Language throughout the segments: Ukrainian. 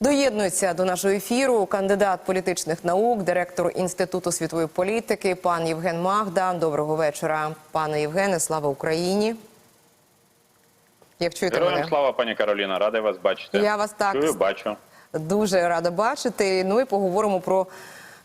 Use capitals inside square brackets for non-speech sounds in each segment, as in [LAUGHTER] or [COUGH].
Доєднується до нашого ефіру кандидат політичних наук, директор інституту світової політики, пан Євген Магда. Доброго вечора, пане Євгене. Слава Україні. Як чуєте Героям мене? слава, пані Кароліна, радий вас бачити. Я вас так Чую, бачу. Дуже рада бачити. Ну і поговоримо про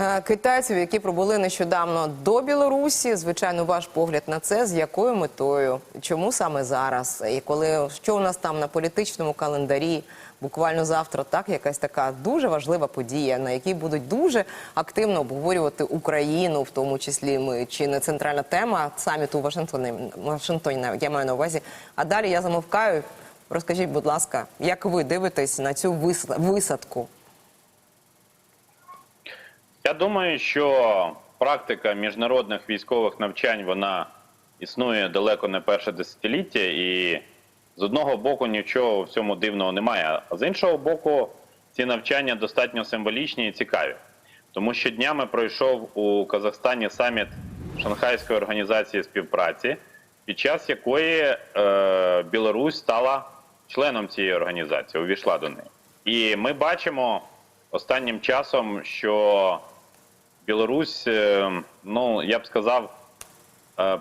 е, китайців, які прибули нещодавно до Білорусі. Звичайно, ваш погляд на це з якою метою, чому саме зараз, і коли що у нас там на політичному календарі. Буквально завтра так якась така дуже важлива подія, на якій будуть дуже активно обговорювати Україну, в тому числі ми чи не центральна тема саміту у Вашингтоні, Вашингтоні я маю на увазі. А далі я замовкаю. Розкажіть, будь ласка, як ви дивитесь на цю вис- висадку? Я думаю, що практика міжнародних військових навчань вона існує далеко не перше десятиліття, і з одного боку нічого в цьому дивного немає. А з іншого боку, ці навчання достатньо символічні і цікаві. Тому що днями пройшов у Казахстані саміт Шанхайської організації співпраці, під час якої е, Білорусь стала членом цієї організації, увійшла до неї. І ми бачимо останнім часом, що Білорусь, е, ну я б сказав,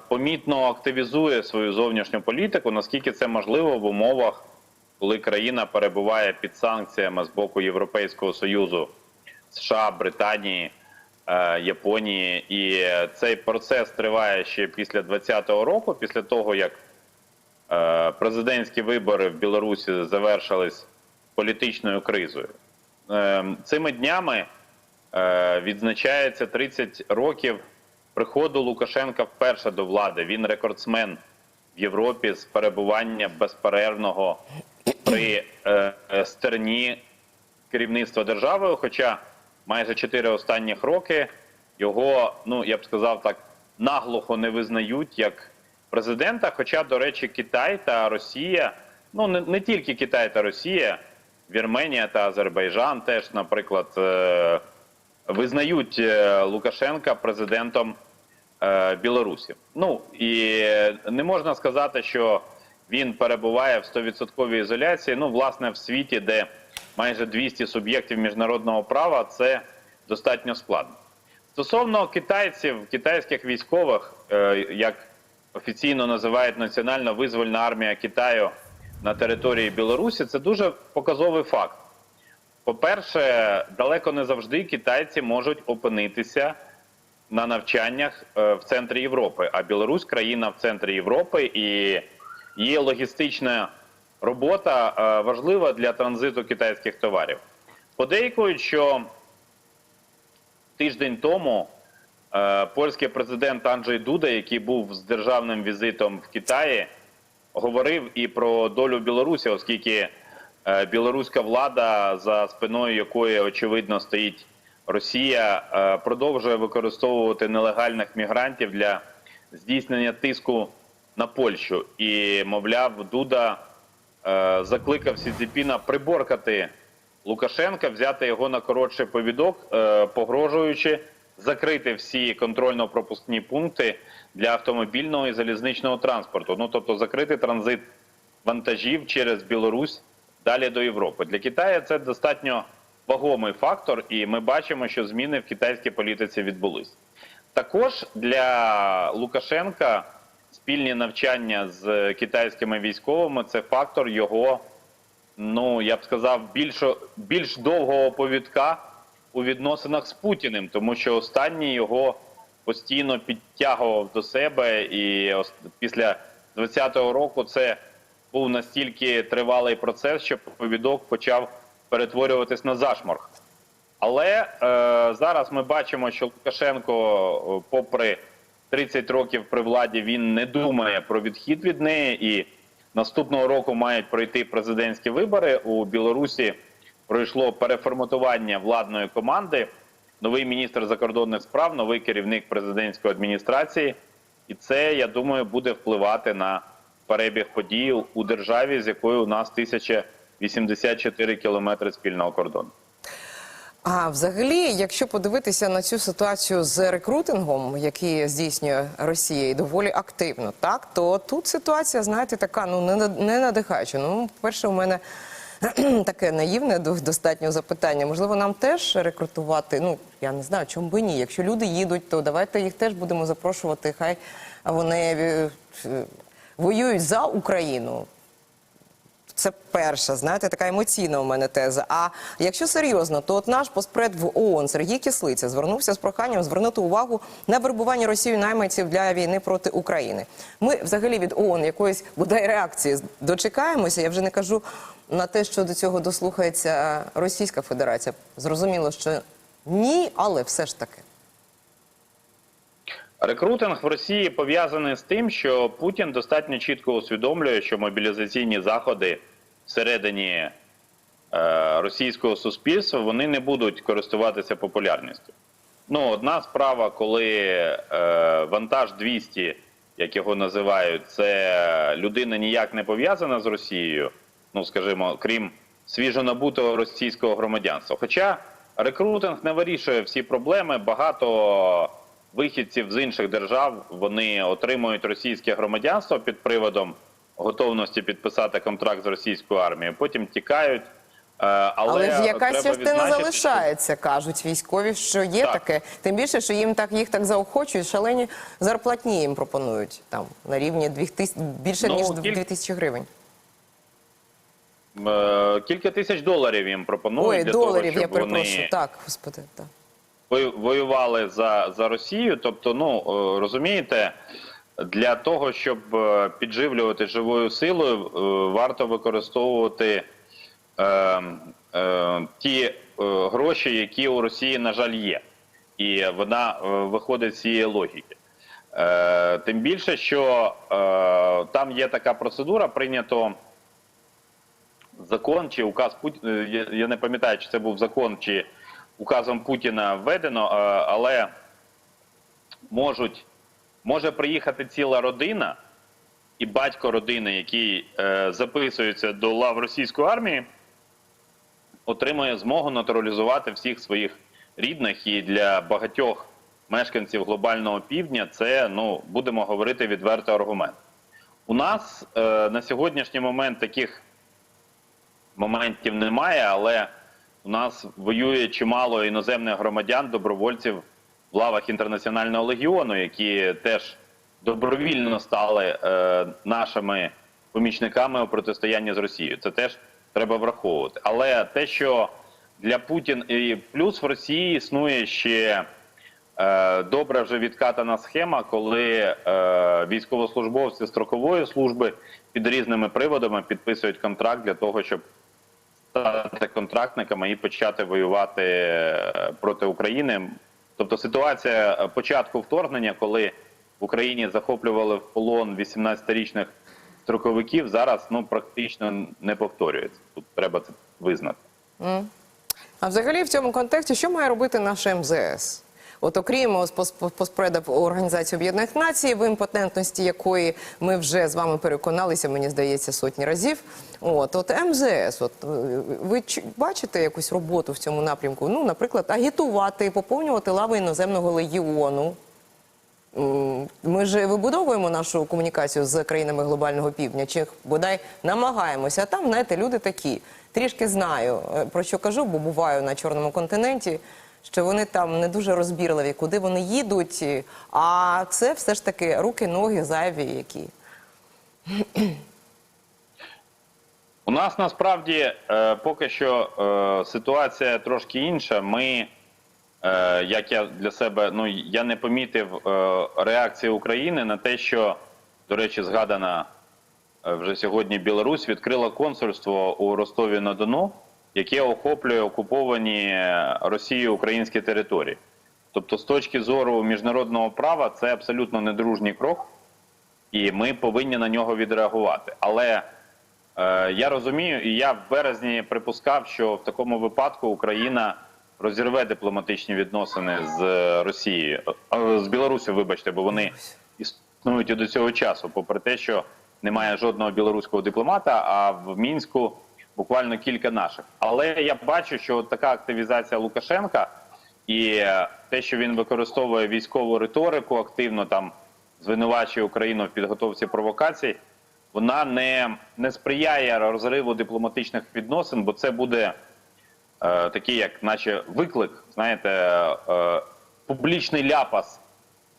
помітно активізує свою зовнішню політику, наскільки це можливо в умовах, коли країна перебуває під санкціями з боку Європейського Союзу, США, Британії, е, Японії, і цей процес триває ще після 2020 року, після того як е, президентські вибори в Білорусі завершились політичною кризою. Е, Цими днями е, відзначається 30 років приходу Лукашенка вперше до влади. Він рекордсмен в Європі з перебування безперервного при е, е, стерні керівництва державою. Хоча майже 4 останніх роки його, ну я б сказав так, наглухо не визнають як президента. Хоча, до речі, Китай та Росія, ну не, не тільки Китай та Росія, Вірменія та Азербайджан теж, наприклад, е, визнають е, Лукашенка президентом е, Білорусі. Ну і не можна сказати, що він перебуває в 100% ізоляції. Ну, власне, в світі, де майже 200 суб'єктів міжнародного права, це достатньо складно. Стосовно китайців, китайських військових, е, як офіційно називають Національна визвольна армія Китаю на території Білорусі, це дуже показовий факт. По-перше, далеко не завжди китайці можуть опинитися на навчаннях е, в центрі Європи. А Білорусь країна в центрі Європи, і є логістична робота е, важлива для транзиту китайських товарів. Подейкують, що тиждень тому е, польський президент Анджей Дуда, який був з державним візитом в Китаї, говорив і про долю Білорусі, оскільки білоруська влада, за спиною якої очевидно стоїть Росія, е, продовжує використовувати нелегальних мігрантів для здійснення тиску на Польщу. І, мовляв, Дуда е, закликав Сідзіпіна приборкати Лукашенка, взяти його на коротший повідок, е, погрожуючи закрити всі контрольно-пропускні пункти для автомобільного і залізничного транспорту. Ну тобто закрити транзит вантажів через Білорусь далі до Європи. Для Китаю це достатньо вагомий фактор, і ми бачимо, що зміни в китайській політиці відбулись. Також для Лукашенка спільні навчання з китайськими військовими це фактор його, ну я б сказав, більш, більш довгого повідка у відносинах з Путіним, тому що останній його постійно підтягував до себе, і після 20-го року це був настільки тривалий процес, що повідок почав перетворюватись на зашморг. Але е, зараз ми бачимо, що Лукашенко, е, попри 30 років при владі, він не думає про відхід від неї. І наступного року мають пройти президентські вибори. У Білорусі пройшло переформатування владної команди. Новий міністр закордонних справ, новий керівник президентської адміністрації. І це, я думаю, буде впливати на перебіг подій у державі, з якою у нас 1084 кілометри спільного кордону. А взагалі, якщо подивитися на цю ситуацію з рекрутингом, який здійснює Росія і доволі активно, так то тут ситуація, знаєте, така ну не не надихаюча. Ну, перше, у мене [CLEARS THROAT] таке наївне до- достатньо запитання. Можливо, нам теж рекрутувати? Ну я не знаю, чому би ні. Якщо люди їдуть, то давайте їх теж будемо запрошувати. Хай вони е, воюють за Україну. Це перша, знаєте, така емоційна у мене теза. А якщо серйозно, то от наш поспред в ООН Сергій Кислиця звернувся з проханням звернути увагу на вербування Росією найманців для війни проти України. Ми взагалі від ООН якоїсь бодай реакції дочекаємося. Я вже не кажу на те, що до цього дослухається Російська Федерація. Зрозуміло, що ні, але все ж таки. Рекрутинг в Росії пов'язаний з тим, що Путін достатньо чітко усвідомлює, що мобілізаційні заходи всередині е, російського суспільства вони не будуть користуватися популярністю. Ну, одна справа, коли е, вантаж 200, як його називають, це людина ніяк не пов'язана з Росією, ну скажімо, крім свіжонабутого російського громадянства. Хоча рекрутинг не вирішує всі проблеми, багато вихідців з інших держав вони отримують російське громадянство під приводом готовності підписати контракт з російською армією, потім тікають. Е, Але, Але, ж якась частина що- залишається, кажуть військові, що є Так. таке. Тим більше, що їм так їх так заохочують, шалені зарплатні їм пропонують там на рівні 2000, більше Ну, ніж кіль- 2000 гривень. Е, Кілька тисяч доларів їм пропонують Ой, для доларів, того, я щоб вони перепрошую. Так, господи, так. Вою- воювали за, за Росію. Тобто, ну е, розумієте, для того, щоб е, підживлювати живою силою, е, варто використовувати е, е, ті гроші, які у Росії, на жаль, є. І вона виходить з цієї логіки. Е, Тим більше, що е, там є така процедура, прийнято закон чи указ Путіна. Я не пам'ятаю, чи це був закон, чи указом Путіна введено, е, але можуть, може приїхати ціла родина і батько родини, який е, записується до лав російської армії, отримує змогу натуралізувати всіх своїх рідних і для багатьох мешканців глобального півдня це ну будемо говорити відвертий аргумент. У нас е, на сьогоднішній момент таких моментів немає, але у нас воює чимало іноземних громадян, добровольців в лавах інтернаціонального легіону, які теж добровільно стали е, нашими помічниками у протистоянні з Росією. Це теж треба враховувати. Але те, що для Путін і плюс в Росії існує ще е, добре вже відкатана схема, коли е, військовослужбовці строкової служби під різними приводами підписують контракт для того, щоб стати контрактниками і почати воювати е, проти України. Тобто ситуація е, початку вторгнення, коли в Україні захоплювали в полон 18-річних строковиків, зараз ну практично не повторюється. Тут треба це визнати. А взагалі в цьому контексті, що має робити наше МЗС? От окрім ось пос- поспреда в Організації Об'єднаних Націй, в імпотентності якої ми вже з вами переконалися, мені здається, сотні разів. От, от МЗС, от е, ви бачите якусь роботу в цьому напрямку? Ну, наприклад, агітувати, поповнювати лави іноземного легіону. Ми ж вибудовуємо нашу комунікацію з країнами глобального півдня, чи бодай намагаємося. А там, знаєте, люди такі. Трішки знаю, е, про що кажу, бо буваю на чорному континенті, що вони там не дуже розбірливі, куди вони їдуть. А це все ж таки руки, ноги зайві які. У нас насправді е, поки що е, ситуація трошки інша. Ми, е, як я для себе, ну я не помітив реакції України на те, що, до речі, згадана вже сьогодні Білорусь відкрила консульство у Ростові на Дону, яке охоплює окуповані Росією українські території. Тобто, з точки зору міжнародного права, це абсолютно недружній крок, і ми повинні на нього відреагувати. Але Е, Я розумію, і я в березні припускав, що в такому випадку Україна розірве дипломатичні відносини з е, Росією, е, з Білорусі, вибачте, бо вони існують і до цього часу, попри те, що немає жодного білоруського дипломата, а в мінську буквально кілька наших. Але я бачу, що така активізація Лукашенка і е, те, що він використовує військову риторику, активно там звинувачує Україну в підготовці провокацій. вона не, не сприяє розриву дипломатичних відносин, бо це буде е, такий, як наче виклик, знаєте, е, публічний ляпас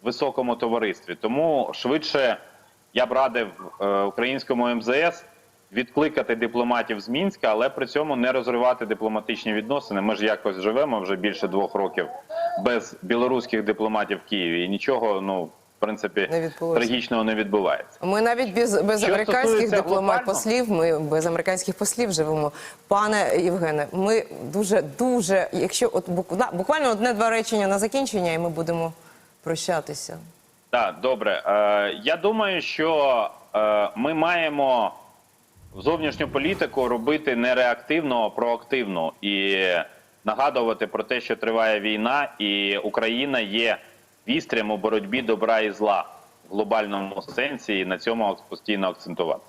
в високому товаристві. Тому швидше я б радив українському МЗС відкликати дипломатів з Мінська, але при цьому не розривати дипломатичні відносини. Ми ж якось живемо вже більше двох років без білоруських дипломатів в Києві, і нічого, ну в принципі, Не трагічного не відбувається. Ми навіть без, без Що американських дипломат послів. Ми без американських послів живемо. Пане Євгене, ми дуже дуже, якщо от буквально, буквально одне-два речення на закінчення, і ми будемо прощатися. Так, добре. Е, я думаю, що е, ми маємо зовнішню політику робити не реактивно, а проактивно і нагадувати про те, що триває війна, і Україна є вістрям у боротьбі добра і зла в глобальному сенсі, і на цьому постійно акцентувати.